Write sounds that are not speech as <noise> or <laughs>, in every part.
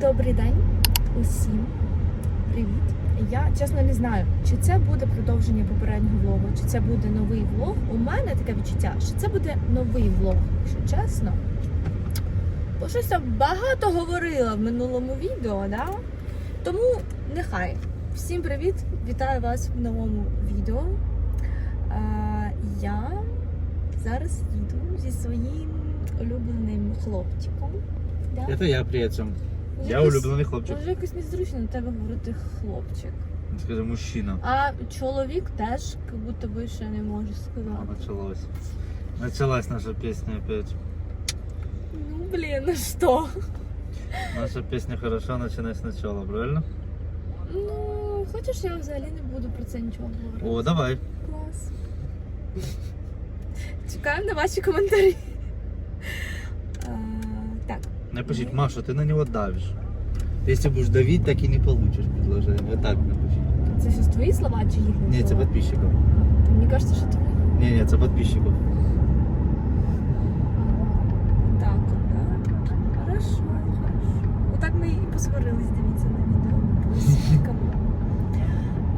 Добрий день усім. Привіт. Я чесно не знаю, чи це буде продовження попереднього влогу, чи це буде новий влог. У мене таке відчуття, що це буде новий влог, якщо чесно. Бо щось там багато говорила в минулому відео, да? Тому нехай. Всім привіт! Вітаю вас в новому відео. А, я зараз їду зі своїм улюбленим хлопчиком. Да? Это я при этом. Вже Я якось- улюблений хлопчик. Вже якось незручно на тебе говорити хлопчик. Скажи, мужчина. А чоловік теж, як будто би ще не може А, сказати. началось. Началась наша песня опять. Ну блін, ну що? Наша песня хорошо, начинай сначала, правильно? Ну, хочеш, я взагалі не буду про це нічого говорити. О, давай. Клас. Чекаємо на ваші коментарі. А, так. Напишіть, Маша, ты на него давишь. Если будешь давить, так и не получишь предложение. Вот так напишите. Це щось твої слова чи їхні Ні, це слова? подписчиков. Мені кажеться, що твої. Не, не, це подписчиков. Так, так. Хорошо, хорошо. Отак ми і посварились, дивіться на відео. Посварками.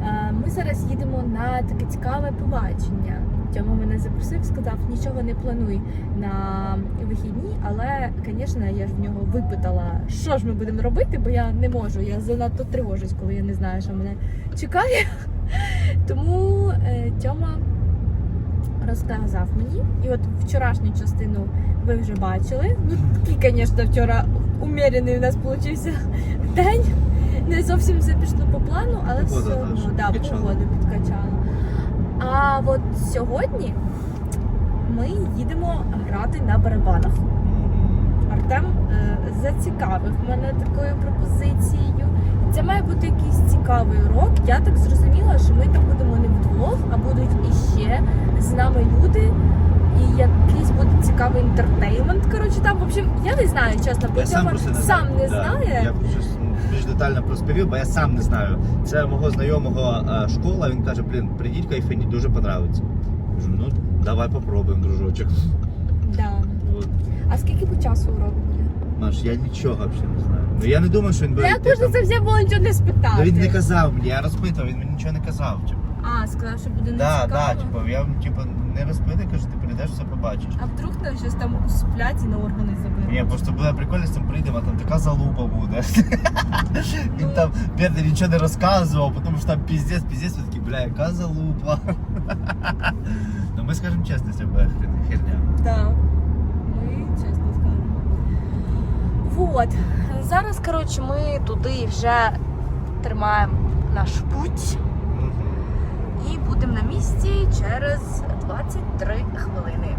Е, Ми зараз їдемо на таке цікаве побачення. Тьома мене запросив, сказав, нічого не плануй на вихідні, але, звісно, я ж в нього випитала, що ж ми будемо робити, бо я не можу. Я занадто тривожусь, коли я не знаю, що мене чекає. <laughs> Тому е, Тьома розказав мені. І от вчорашню частину ви вже бачили. Ну, такий, звісно, вчора умірений у нас получився день. Не зовсім все пішло по плану, але все одно да, погода підкачала. А от сьогодні ми їдемо грати на барабанах. Артем е, зацікавив мене такою пропозицією. Це має бути якийсь цікавий урок. Я так зрозуміла, що ми там будемо не вдвох, а будуть іще з нами люди. І якийсь буде цікавий інтертеймент. Коротше, там, в общем, я не знаю, чесно, бо Я сам не сам не знає. Я щось більш детально розповів, бо я сам не знаю. Це мого знайомого е, школа, він каже, блін, прийдіть кайфані, дуже подобається. Кажу, ну давай попробуємо, дружочок. Да. От. А скільки по часу урок буде? Маш, я нічого взагалі не знаю. Ну я не думаю, що він буде. Я можна там. це все було нічого не спитати. Ну він не казав мені, я розпитував, він мені нічого не казав. Типу. А, сказав, що буде не Да, цікаво. да, типу, я типу, не розпитую, кажу, ти прийдеш, все побачиш. А вдруг там щось там сплять і на органи забили? Ні, просто буде прикольно, з цим прийдемо, а там така залупа буде. Він там бідний нічого не розказував, тому що там піздець, піздець, він такий, бля, яка залупа. Ну ми скажемо чесно, це буде херня. Да. Ми чесно скажемо. Вот. Зараз, коротше, ми туди вже тримаємо наш путь і будемо на місці через 23 хвилини.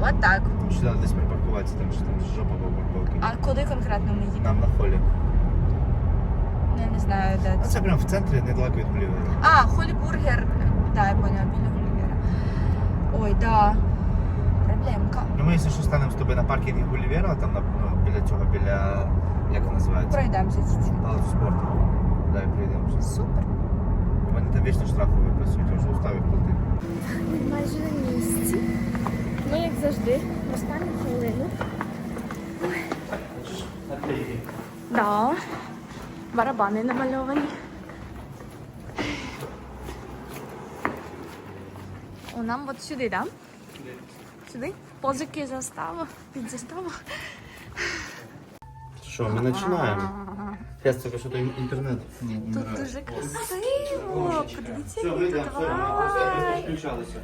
От так. Ще треба десь припаркуватися, там що там жопа по парковці. А куди конкретно ми їдемо? Нам на холі. Я не знаю, де А це. це прямо в центрі, недалеко від Гулівера. А, Холібургер. Да, я поняла, біля Гулівера. Ой, да. Проблемка. Ну ми, якщо що, станемо з тобою на паркінгі Гулівера, там на, ну, біля цього, біля, як називається? Пройдемося чуть-чуть. Палац спорту. Да, і прийдемо. Супер. У мене там вічно штрафи виписують, я вже устав їх платити. Майже на місці. Ми, як завжди, в останню хвилину. Да. Барабани намальовані. О, нам от сюди, да? Сюди? Позики застава, під заставу. Що, ми починаємо? Зараз тільки що то інтернет. Не Тут дуже красиво. Подивіться, який тут вай. Включалися.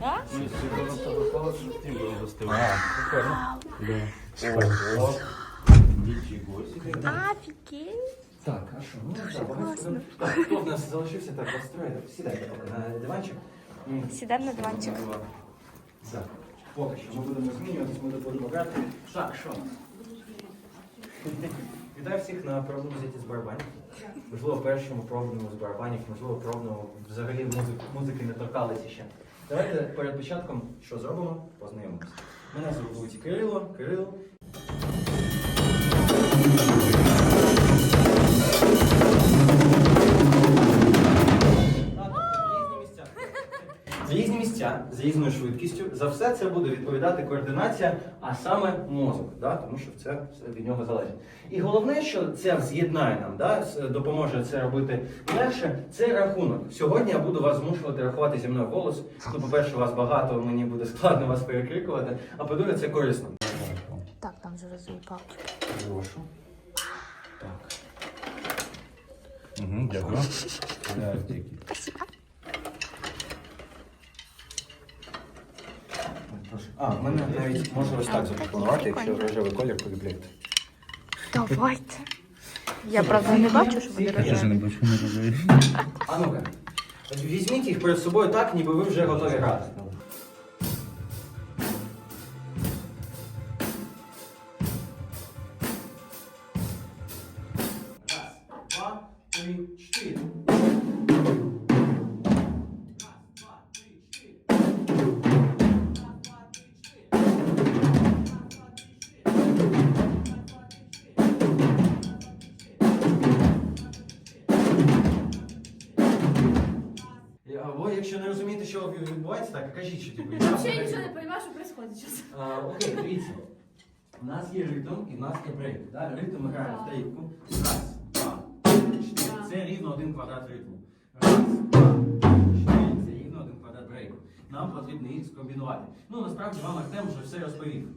Ми. Нічого собі. Офігеть. Так, а що? Ну, так, класно. так, хто в нас залишився, так, розстроїти. Сідайте на диванчик. М, Сідаємо на диванчик. Так, поки що ми будемо змінюватись, ми будемо грати. Шаг, що? Вітаю всіх на пробному зіті з барабанів. Можливо, першому пробному з барабанів, можливо, пробному взагалі музики, музики не торкалися ще. Давайте перед початком що зробимо? Познайомимося. Мене звуть Кирило. Кирило. З різною швидкістю. За все це буде відповідати координація, а саме мозок, да? тому що це все від нього залежить. І головне, що це з'єднає нам, да? допоможе це робити легше, це рахунок. Сьогодні я буду вас змушувати рахувати зі мною голос. Ну, по-перше, вас багато, мені буде складно вас перекрикувати, а по-друге, це корисно. Так, там вже розуїпав. Прошу. Так. Угу, дякую. Прошу. А, в мене навіть можу ось так запропонувати, якщо рожевий колір полюбляєте. Давайте. Я правда не бачу, що буде рожевий. не бачу, не розумію. А ну-ка, візьміть їх перед собою так, ніби ви вже готові грати. Зараз. А, Окей, дивіться. У нас є ритм і в нас є брейк. Да? Ритм ми граємо в трійку. Раз, два, чотири. Це рівно один квадрат ритму. Раз, два, чотири. Це рівно один квадрат брейку. Нам потрібно їх скомбінувати. Ну, насправді вам Артем вже все розповів.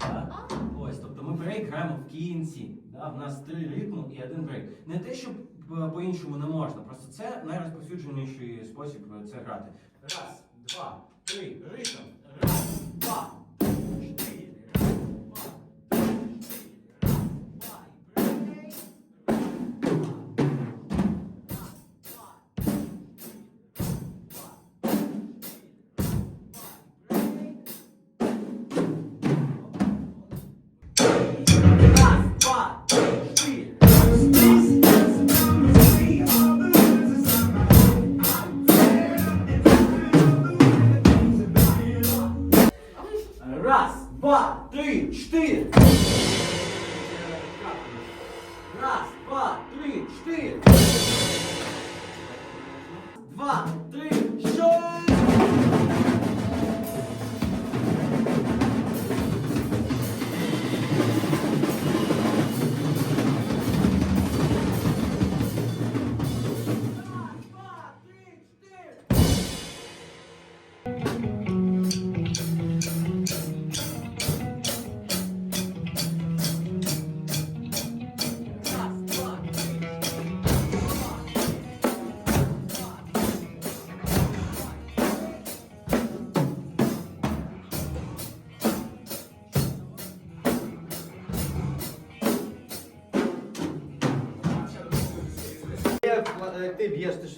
Да? Ось, тобто ми брейк граємо в кінці. Да? В нас три ритму і один брейк. Не те, що е, по-іншому не можна, просто це найрозповсюдженіший спосіб е, це грати. Раз, два, три, ритм. Раз, Два, три,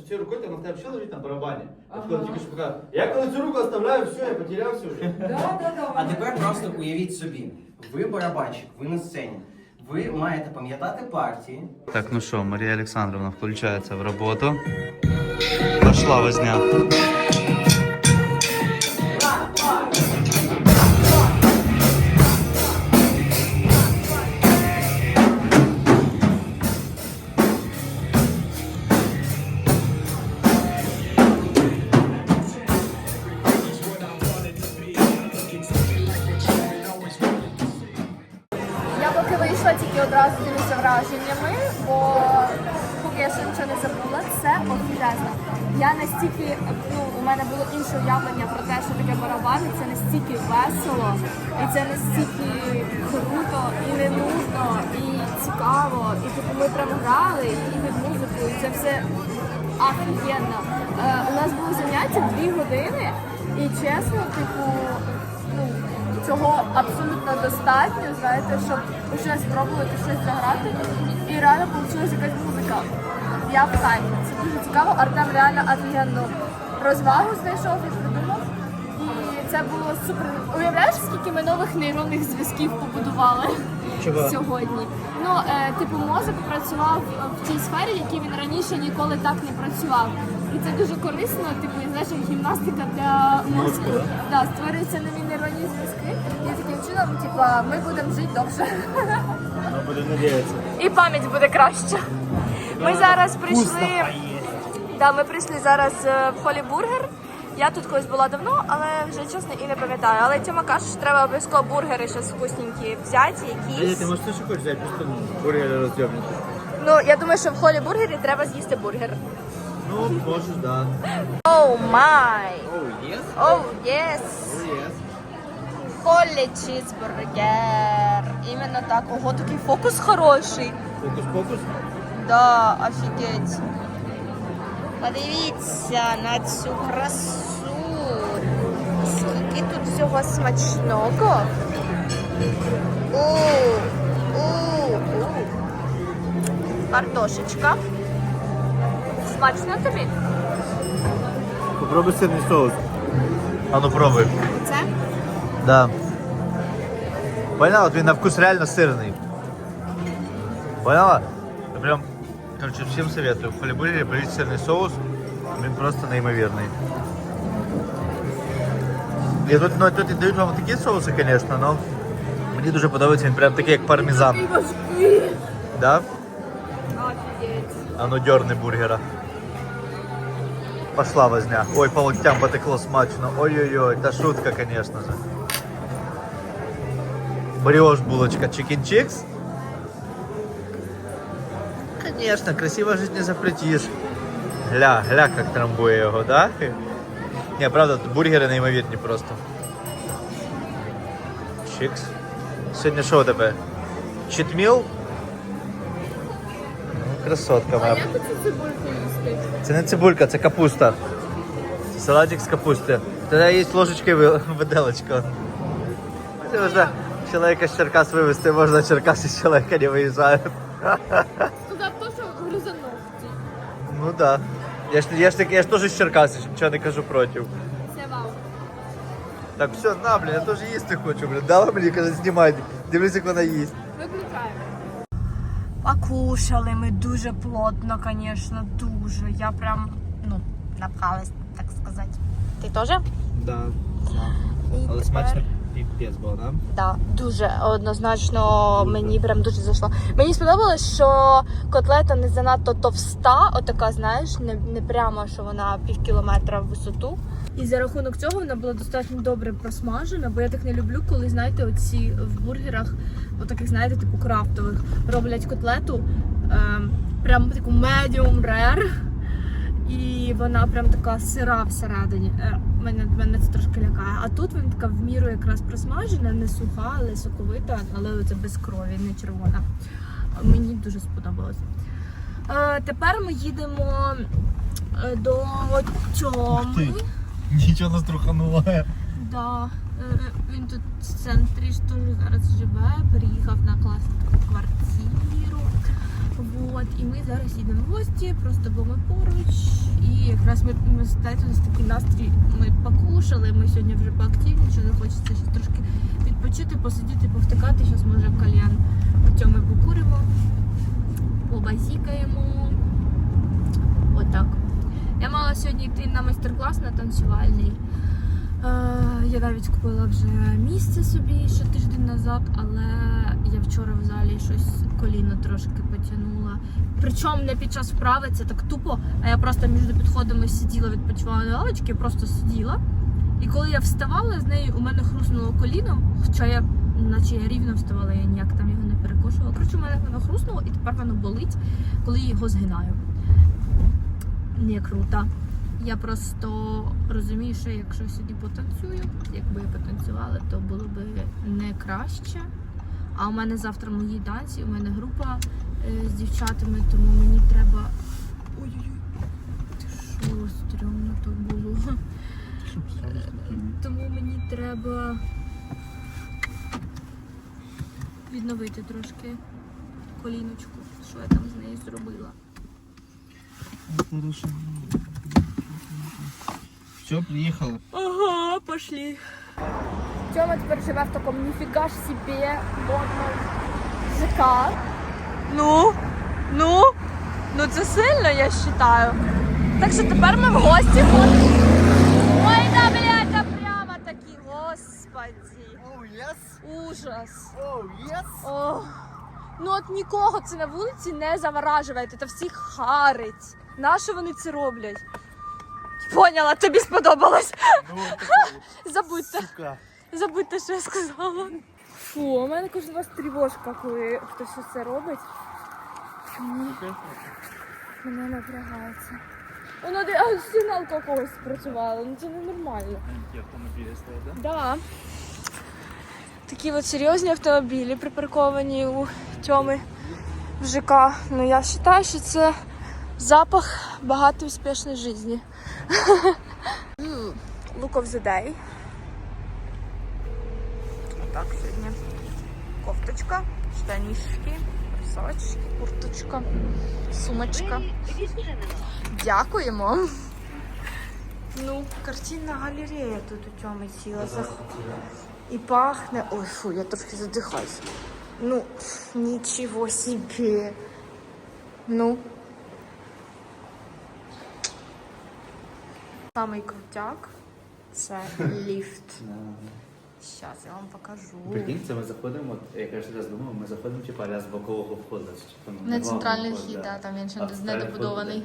цією рукою там на тебе ще лежить на барабані. От коли тільки що показав. Я коли цю руку оставляю, все, я потерявся вже. А тепер просто уявіть собі, ви барабанщик, ви на сцені. Ви маєте пам'ятати партії. Так, ну що, Марія Олександровна включається в роботу. Пошла возня. Типу, ну, цього абсолютно достатньо, знаєте, щоб вже спробувати щось заграти. І реально вийшла якась музика. Я в кайфі. Це дуже цікаво. Артем реально офігенну розвагу знайшов і придумав. І це було супер. Уявляєш, скільки ми нових нейронних зв'язків побудували сьогодні? Ну, е, типу, мозок працював в тій сфері, в якій він раніше ніколи так не працював. І це дуже корисно, типу, знаєш, як гімнастика для мозку. Да, створюються нові нейронні зв'язки. І таким чином, типу, ми будемо жити довше. Будемо надіятися. І пам'ять буде краща. Ми зараз прийшли. Да, ми прийшли зараз е, в Холі Бургер. Я тут колись була давно, але вже чесно і не пам'ятаю. Але Тьома каже, що треба обов'язково бургери щось вкусненькі взяти, якісь. можешь что хочешь взять, просто бургеры разъемники. Ну, я думаю, що в холі бургері треба з'їсти бургер. Ну, можешь, да. Оу май! Oh, yes? Оу, єс! Oh, yes. Чізбургер. Іменно так. Ого, такий фокус хороший. Фокус-фокус. Да, офігеть. Подивіться на цю красу. Скільки тут всього смачного. У, у, у. Картошечка. Смачно тобі? Попробуй сырный соус. А ну пробуй. Це? Да. Поняла? Вот він на вкус реально сырный. Поняла? Я Прям, короче, всем советую. В халибургере брать сырный соус. Він просто неймовірний. І тут, ну, тут і дають вам такі соуси, звісно, але мені дуже подобається, він прям такий, як пармезан. Да? Офігеть. А ну дерни бургера. Пошла возня. Ой, по локтям потекло смачно. Ой-ой-ой, та шутка, конечно же. Бриош булочка чикен чикс. Конечно, красиво жить не запретишь. Гля, гля, как трамбує його, да? Не, правда, бургери неймовірні просто. Чикс. Сьогодні що у тебе? Читміл? Красотка моя. Це не цибулька, це капуста. Це салатик з капусти. Тоді є ложечка і ви- <laughs> виделочка. Це можна чоловіка з Черкас вивезти, можна Черкас із чоловіка не виїжджає. Сказав <laughs> то, що гризанув. Ну так. Да. Я ж, я ж, я ж теж з Черкас, нічого не кажу проти. Це вау. Так, все, на, блін, я теж їсти хочу, блін. Дала мені, каже, знімай. Дивлюсь, як вона їсть. Виключаємо. Покушали ми дуже плотно, звісно, дуже. Я прям, ну, напхалась, так сказати. Ти теж? Да. І Але тепер- смачно піпець був, да? Да, дуже однозначно мені прям дуже зайшло. Мені сподобалось, що котлета не занадто товста, отака, знаєш, не, не прямо, що вона пів кілометра в висоту. І за рахунок цього вона була достатньо добре просмажена, бо я так не люблю, коли знаєте, оці в бургерах, отаких, знаєте, типу крафтових, роблять котлету ем, прям таку medium rare. І вона прям така сира всередині. Е, Мене, мене це трошки лякає. А тут вона така в міру якраз просмажена, не суха, але соковита, але це без крові, не червона. Мені дуже сподобалось. Е, тепер ми їдемо е, до Тьоми. Нічого нас трухануло. Да. Е, Він тут в центрі теж зараз живе, переїхав на класну таку квартиру. Вот. І ми зараз їдемо в гості, просто бо ми поруч. І якраз ми, ми знаєте, у такий настрій. Ми покушали, ми сьогодні вже поактивнішали, хочеться ще трошки відпочити, посидіти, повтикати. Зараз може кальян ми покуримо, побазікаємо. Отак. Я мала сьогодні йти на майстер-клас на танцювальний. Я навіть купила вже місце собі ще тиждень назад, але я вчора в залі щось коліно трошки потягнула. Причому не під час вправи, це так тупо, а я просто між підходами сиділа, відпочивала на лавочці, просто сиділа. І коли я вставала з нею, у мене хруснуло коліно, хоча я наче я рівно вставала, я ніяк там його не перекошувала. Коротше, у мене воно хруснуло і тепер воно болить, коли я його згинаю. Не круто. Я просто розумію, що якщо сюди потанцюю, якби я потанцювала, то було б не краще. А у мене завтра мої танці, у мене група е, з дівчатами, тому мені треба. Ой-ой-ой, що, стрьомно то було. Е, Тому мені треба відновити трошки коліночку, що я там з нею зробила. Все, приїхали. Ага, пошли. Тёма теперь живе в таком нифига ж себе модном ЖК. Ну, ну, ну це сильно, я вважаю. Так що тепер ми в гості ходимо. Ой, да, блядь, да прямо такі, господи. Оу, єс. Ужас. Оу, єс. Ох. Ну от нікого це на вулиці не заваражуєте, та всіх харить. Нащо вони це роблять? Поняла, тобі сподобалось. Ну, Забудьте. сука. Забудьте, що я сказала. Фу, у мене кожен раз тривожка, коли хтось це робить. Чому? Мене напрягається. Воно де а, сигналка когось спрацювала, ну це ненормально. Ті автомобілі стоять, да? Да. Такі от серйозні автомобілі припарковані у Тьоми в ЖК. Ну я вважаю, що це запах багатої успішної житті. Look of the day. Так, сьогодні кофточка, штанішки, кросовочки, курточка, сумочка. Дякуємо. Ну, картинна галерея тут у Тьоми ціла. І пахне. Ой, фу, я трохи задихаюся. Ну, нічого собі. Ну. Самий крутяк це ліфт. Зараз я вам покажу. Прикинь, це ми заходимо, я кажу, раз думаю, ми заходимо типа з бокового входу. Типу, ну, Не центральний вхід, да, там він ще вход недобудований.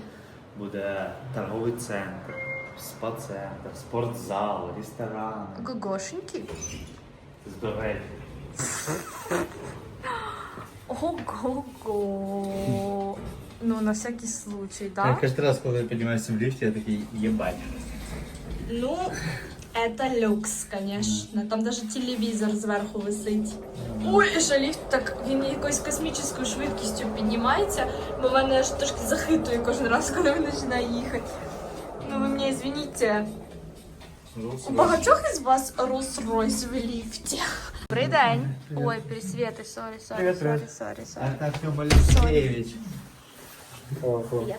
Буде, торговий центр, спа-центр, спортзал, ресторан. Гогошеньки. Здоров'я. Ого-го. Ну, на всякий случай, да? Каждый раз, когда я поднимаюсь в лифте, я такой, ебать. Ну, это люкс, конечно. Там даже телевізор зверху висить. Ой, і ще ліфт так він якоюсь космічною швидкістю піднімається, бо мене аж трошки захитує кожен раз, коли він починає їхати. Ну ви мені звініть. У багатьох із вас Rolls-Royce в ліфті. Добрий день. Ой, пересвіти, сорі, сорі, Привіт, сорі, привіт. сорі, сорі. Это Артем Алексеевич. Привіт.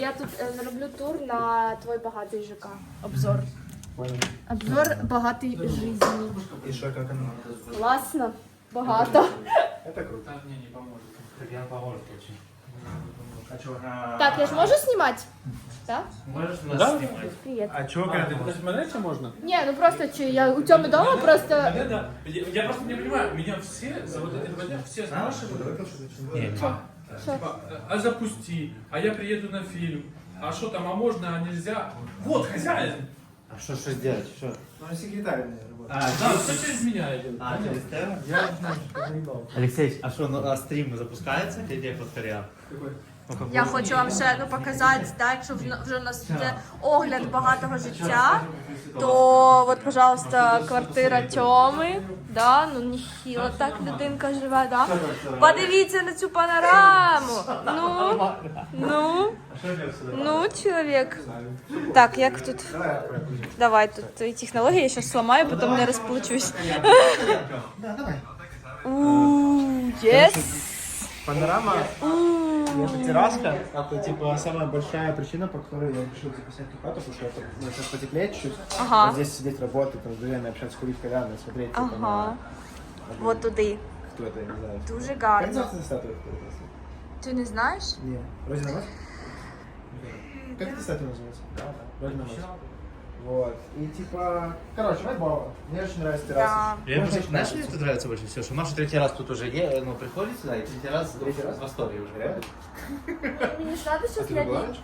Я тут е, роблю тур на твой багатий ЖК. Обзор. Обзор багатий жизни. І що, як воно? Класно. Багато. Це круто. Я поможет очень. А чого? Так, я ж можу знімати? Так? Можешь нас Да? снимать? Привіт. А чого ти Подожди, мене це можна? Ні, ну просто чи я у цьому дома просто. Я, я просто не понимаю, меня все за вот эти два дня все. Нет. А, типа, а запусти, а я приеду на фильм. А что там, а можно, а нельзя? Вот, хозяин! А что, что сделать? Что? Ну, секретарь у меня работает. А, Да, кто через меня идет? а, через тебя? Я. Алексей, а что, ну, а стрим запускается? Где повторял? Я хочу вам ще ну, показати, так, якщо вже у нас буде огляд багатого життя, то от, пожалуйста, квартира Тьоми. Да, ну ніхіло так людинка живе, да? Подивіться на цю панораму. Ну, ну, ну, чоловік. Так, як тут? Давай тут твої технології, я зараз сломаю, потім не розплачусь. Да, давай. Ууу, єс. Панорама Ууу. это терраска. Это типа самая большая причина, по которой я решил записать эту хату, потому что это ну, сейчас потеплеет чуть. Ага. Вот здесь сидеть, работать, там, с друзьями общаться, курить кальян и смотреть. типа, Ага. на- Вот туди. Кто это, я не знаю. Дуже Как гарно. называется статуя? Ти не знаєш? Не. Родина мать? Как эта статуя называется? Да, да. Родина мать. Вот. И типа, короче, вайбово. Мне очень нравится терраса. Да. Я Можно просто, знаешь, что мне тут нравится больше всего? Что Маша третий раз тут уже е, ну, приходит сюда, и третий раз, Третий раз? в восторге уже, реально. Мені ж треба А щось ты для была? дітей.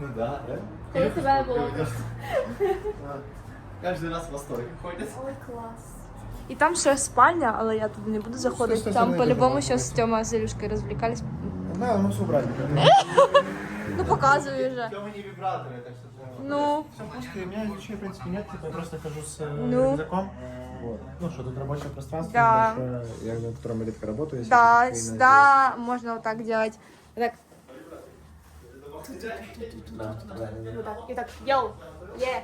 Ну да, <laughs> да. Коли тебе було. Каждый раз в восторге ходит. Ой, клас. І там ще спальня, але я туди не буду заходити. Стой, стой, Там стой, по-любому стой, зараз Тьома з Ілюшкою розвлікались. Да, ну все убрать. <laughs> Ну показую вже. Тёма не вибраторы, так что... Ну, Все просто, у меня ничего, в принципе, нет, типа, я просто хожу с э, Ну. рюкзаком. Вот. Ну что, тут рабочее пространство Да. большое, я на котором я редко работаю. если да, что, именно да, можна отак делать. Так, здесь. Да, да, да. отак. І так, йоу, є,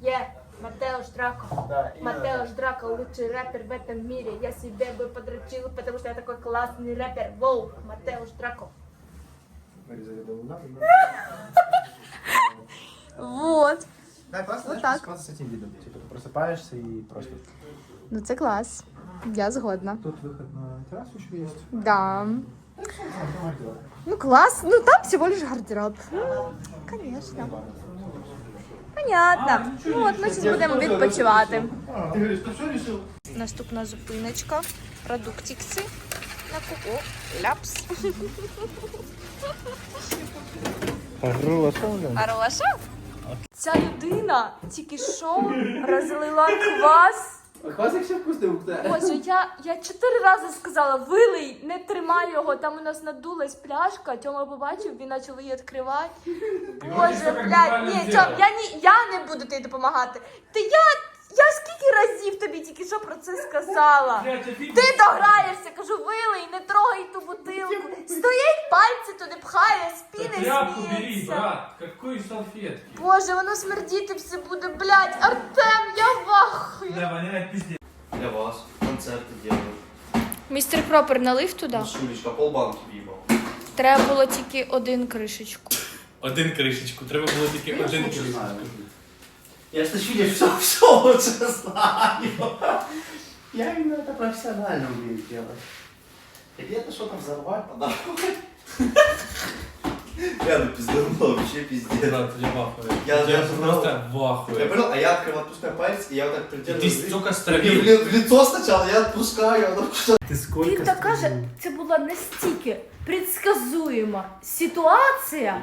є, Матеуш Драко. Да, именно Матеуш Драко, лучший рэпер в этом мире. Я себе бы подрочил, потому что я такой классный рэпер. Воу, Матеуш Драко. так. Вырезали до луна, <laughs> Вот. Да, классно, Вот знаешь, так. просыпаться с этим видом. Типа, ты просыпаешься и просто... Ну це клас. Я згодна. Тут выход на террасу еще есть. Да. Да, всё, там гардероб. Ну класс. Ну там всего лишь гардероб. Ну, конечно. Понятно. Ну от ми зараз будемо відпочивати. А, ты говоришь, ты что решил? Наступна зупиночка. Продуктикси. На куку. Ляпс. Хорошо, Хорошо? Ця людина тільки що розлила квас. А квас ще вкусний ух. Боже, я, я чотири рази сказала, вилий, не тримай його, там у нас надулась пляшка, Тьома побачив, він почав її відкривати. Боже, блядь, ні, Тьом, я, ні, я не буду тобі допомагати. Ти я, я скільки разів тобі тільки що про це сказала? Ти дограєшся, кажу, вилий, не трогай ту бутилку. Стоїть пальці туди пхає, спіни Тряпку бери, сміється. брат. Какой салфетки? Боже, воно смердіти все буде, блядь, Артем, я вахую. Да, воняет пиздец. Для вас концерти делаю. Містер Пропер налив туди? Шулечка, полбанки в'їбав. Треба було тільки один кришечку. Один кришечку, треба було тільки один кришечку. Я ж ты видишь, все, все лучше знаю. Я именно это профессионально умею делать. Где-то что-то взорвать, подорвать. Я ну пизданула, вообще пиздец. Брат, я в ахуе. Я- Я я просто в Я ахуе. понял, а я открываю, отпускаю палец, и я вот так И придерживаю. Ты столько Мне в, стравил. ли- в лицо сначала, я отпускаю, оно Ты сколько Він так каже, це була настільки предсказуєма ситуація.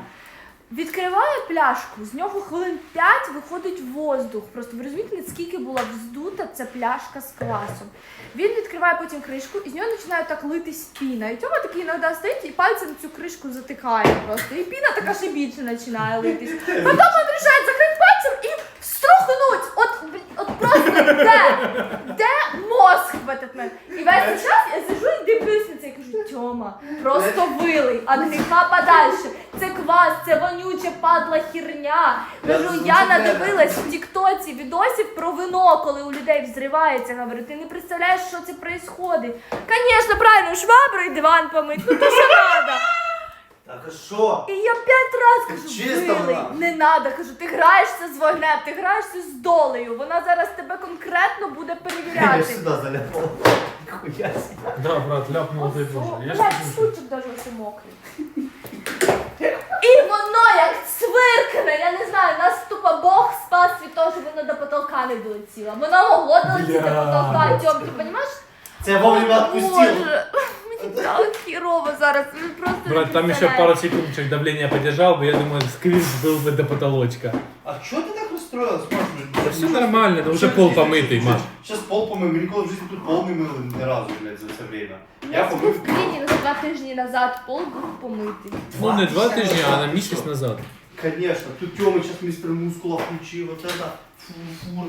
Відкриває пляшку, з нього хвилин 5 виходить воздух. Просто ви розумієте, наскільки була вздута ця пляшка з квасом. Він відкриває потім кришку, і з нього починає так литись піна. І Тьома такий іноді стоїть і пальцем цю кришку затикає просто. І піна така ще більше починає литись. Потім він рішає закрити пальцем і струхнуть. От, от просто де? Де мозг в этот момент? І весь цей час я сижу і дивлюсь на це і кажу, Тьома, просто вилий, а гріха подальше. Це квас, це вонюча падла херня. Кажу, я надивилась в Тіктоці відосів про вино, коли у людей взривається. Говорю, ти не представляєш, що це відбувається. Звісно, правильно, шваброю диван помить, ну то що надо. Так а что? І я п'ять разів кажу, вилий, вона. не надо. Кажу, ти граєшся з вогнем, ти граєшся з долею. Вона зараз тебе конкретно буде Я перевіряти. сюда заляпал. Нихуя себе. Да, брат, ляпнул, дай боже. Я ж кажу. стульчик даже ось мокрий. І воно як цвиркне, я не знаю, нас тупо Бог спас від того, щоб воно до потолка не долетіло. Воно могло долетіти до потолка, Тьом, ти розумієш? Це я вовремя О. Боже, мені так хірово зараз, ви просто не Брат, там еще представляєте. пару секундочек давление подержал бы, я думаю, сквиз был бы до потолочка. А что ты так расстроилась, Маш? Да все нормально, да уже пол помытый, Маш. Сейчас пол помыл, мы никогда в жизни тут пол не мыл ни разу, блядь, за все время. У Я нас помыл. був клінінг два тижні назад, пол був помитий. Ну, не два тижня тижня, а на назад. месяц назад. Конечно, тут Тёма сейчас мистер Мускула включил, вот это. Фу-фу.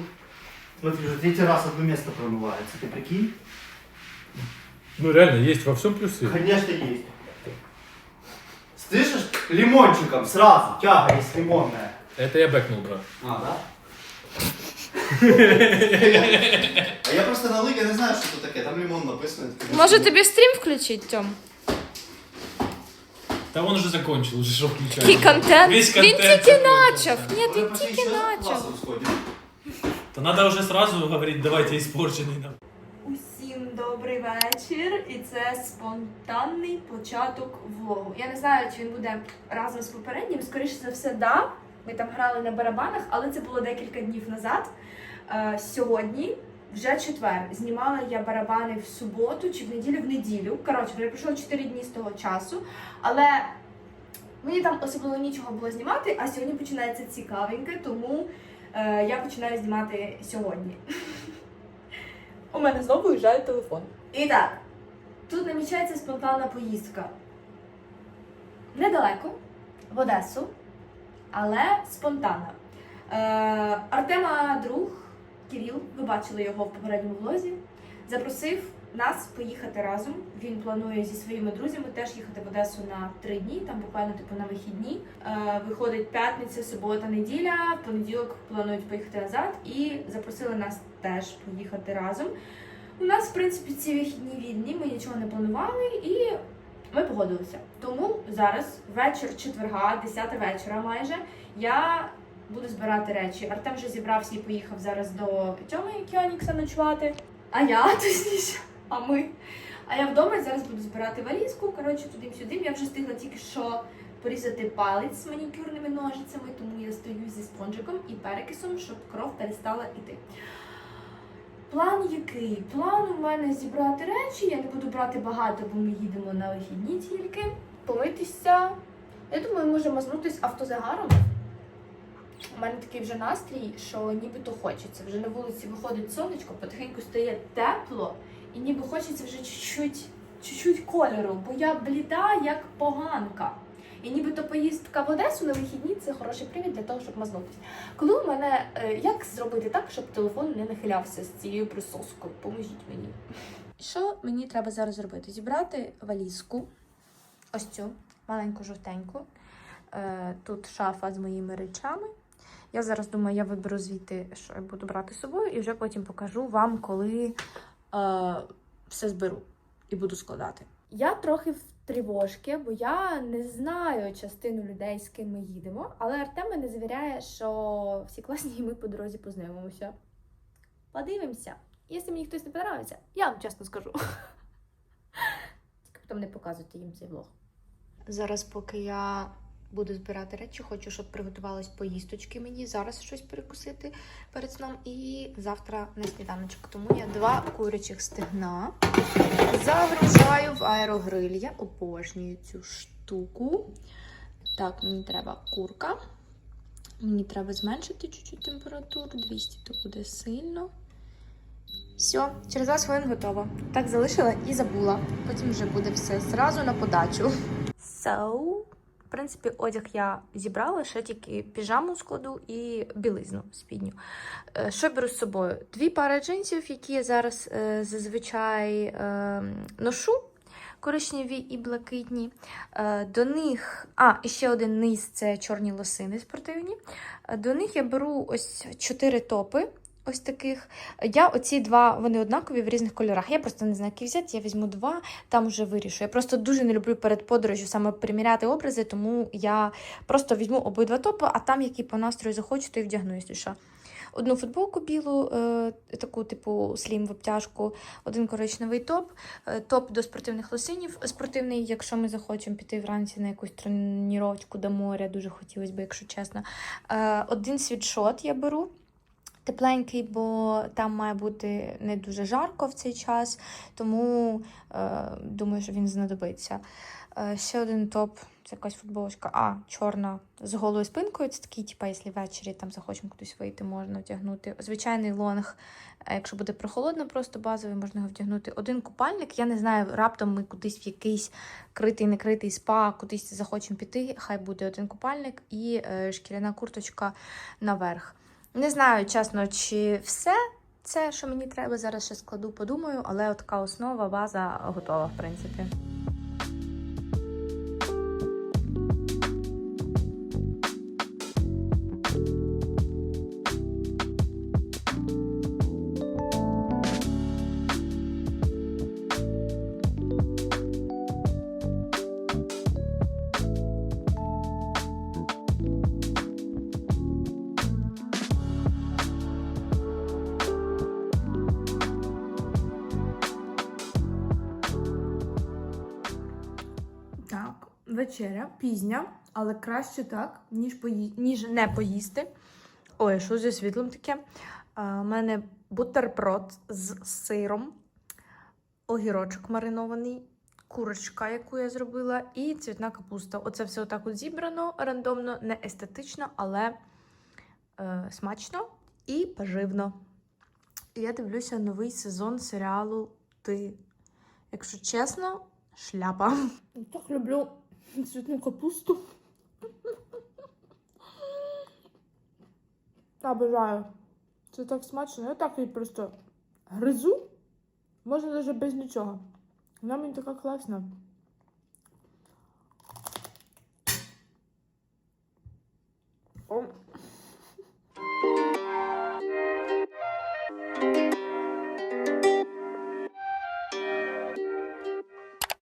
Смотри, уже третий раз одно место промывается, ты прикинь? Ну реально, есть во всем плюсы. Конечно, есть. Слышишь? Лимончиком сразу, тяга есть лимонная. Это я бэкнул, брат. А, да? А я просто на лыге не знаю, что тут такое, там лимон написано. Може тобі стрім включити, Тьом? Да он уже закончил, уже что включать. Який контент? Весь Він контент тільки закончився. начав. Ні, Уже він почти тільки ещё начав. классом сходим. То надо уже сразу говорить, давайте испорченный нам. Добрий вечір, і це спонтанний початок влогу. Я не знаю, чи він буде разом з попереднім. Скоріше за все, да. Ми там грали на барабанах, але це було декілька днів назад. Е, сьогодні вже четвер. Знімала я барабани в суботу чи в неділю в неділю. Коротше, вже пройшло 4 дні з того часу. Але мені там особливо нічого було знімати, а сьогодні починається цікавеньке, тому е, я починаю знімати сьогодні. <laughs> У мене знову виїжджає телефон. І так, тут намічається спонтанна поїздка. Недалеко, в Одесу, але спонтанна. Е, Артема друг Кирил, ви бачили його в попередньому влозі, запросив нас поїхати разом. Він планує зі своїми друзями теж їхати в Одесу на три дні, там буквально типу на вихідні. Е, виходить п'ятниця, субота, неділя. В понеділок планують поїхати назад і запросили нас теж поїхати разом. У нас, в принципі, ці вихідні вільні, ми нічого не планували і ми погодилися. Тому зараз вечір четверга, 10 вечора майже, я буду збирати речі. Артем вже зібрався і поїхав зараз до Тьоми Кіонікса ночувати. А я <laughs> точніше, а ми. А я вдома зараз буду збирати валізку. Коротше, туди-сюди. Я вже встигла тільки що порізати палець з манікюрними ножицями, тому я стою зі спонжиком і перекисом, щоб кров перестала йти. План який? План у мене зібрати речі. Я не буду брати багато, бо ми їдемо на вихідні тільки. Помитися. Я думаю, може мазнутись автозагаром. У мене такий вже настрій, що нібито хочеться. Вже на вулиці виходить сонечко, потихеньку стає тепло, і ніби хочеться вже чуть-чуть, чуть-чуть кольору, бо я бліда як поганка. І нібито поїздка в Одесу на вихідні це хороший привід для того, щоб мазнутися. Коли у мене е, як зробити так, щоб телефон не нахилявся з цією присоскою? Поможіть мені. Що мені треба зараз зробити? Зібрати валізку, ось цю маленьку жовтеньку. Е, Тут шафа з моїми речами. Я зараз думаю, я виберу звідти, що я буду брати з собою, і вже потім покажу вам, коли е, все зберу і буду складати. Я трохи в тривожки, бо я не знаю частину людей, з ким ми їдемо, але Артем мене завіряє, що всі класні і ми по дорозі познайомимося. Подивимося. Якщо мені хтось не подобається, я вам чесно скажу. <laughs> Тільки потім не показуйте їм цей влог. Зараз, поки я буду збирати речі, хочу, щоб приготувались поїсточки мені. Зараз щось перекусити перед сном і завтра на сніданочок. Тому я два курячих стегна загружаю в аерогриль. Я обожнюю цю штуку. Так, мені треба курка. Мені треба зменшити чуть-чуть температуру. 200 то буде сильно. Все, через 20 хвилин готово. Так залишила і забула. Потім вже буде все зразу на подачу. So, в принципі, одяг я зібрала, ще тільки піжаму складу і білизну спідню. Е, Що беру з собою? Дві пари джинсів, які я зараз е, зазвичай е, ношу. Коричневі і блакитні. Е, До них, а, і ще один низ це чорні лосини спортивні. До них я беру ось чотири топи. Ось таких. Я оці два, вони однакові в різних кольорах. Я просто не знаю, які взяти, я візьму два, там вже вирішу. Я просто дуже не люблю перед подорожю саме приміряти образи, тому я просто візьму обидва топи, а там, які по настрою захочу, то і вдягну, якщо що. Одну футболку білу, е, таку типу слім в обтяжку, один коричневий топ, е, топ до спортивних лосинів. Спортивний, якщо ми захочемо піти вранці на якусь тренувачку до моря, дуже хотілося б, якщо чесно. Е, один світшот я беру. Тепленький, бо там має бути не дуже жарко в цей час, тому е, думаю, що він знадобиться. Е, ще один топ, це якась футболочка, а, чорна з голою спинкою. Це такий, типа, якщо ввечері там захочемо кудись вийти, можна вдягнути. Звичайний лонг, е, якщо буде прохолодно, просто базовий, можна його вдягнути. Один купальник. Я не знаю, раптом ми кудись в якийсь критий, некритий спа, кудись захочемо піти. Хай буде один купальник і е, шкіряна курточка наверх. Не знаю, чесно, чи все це, що мені треба, зараз ще складу, подумаю, але така основа, база готова, в принципі. Вечеря пізня, але краще так, ніж, пої... ніж не поїсти. Ой, що зі світлом таке? У мене бутерброд з сиром, огірочок маринований, курочка, яку я зробила, і цвітна капуста. Оце все отак от зібрано рандомно, не естетично, але е, смачно і поживно. І я дивлюся новий сезон серіалу Ти. Якщо чесно, шляпа. Так люблю цвітну капусту. Обожаю. Це так смачно. Я так її просто гризу. Можна навіть без нічого. Вона мені така класна. О.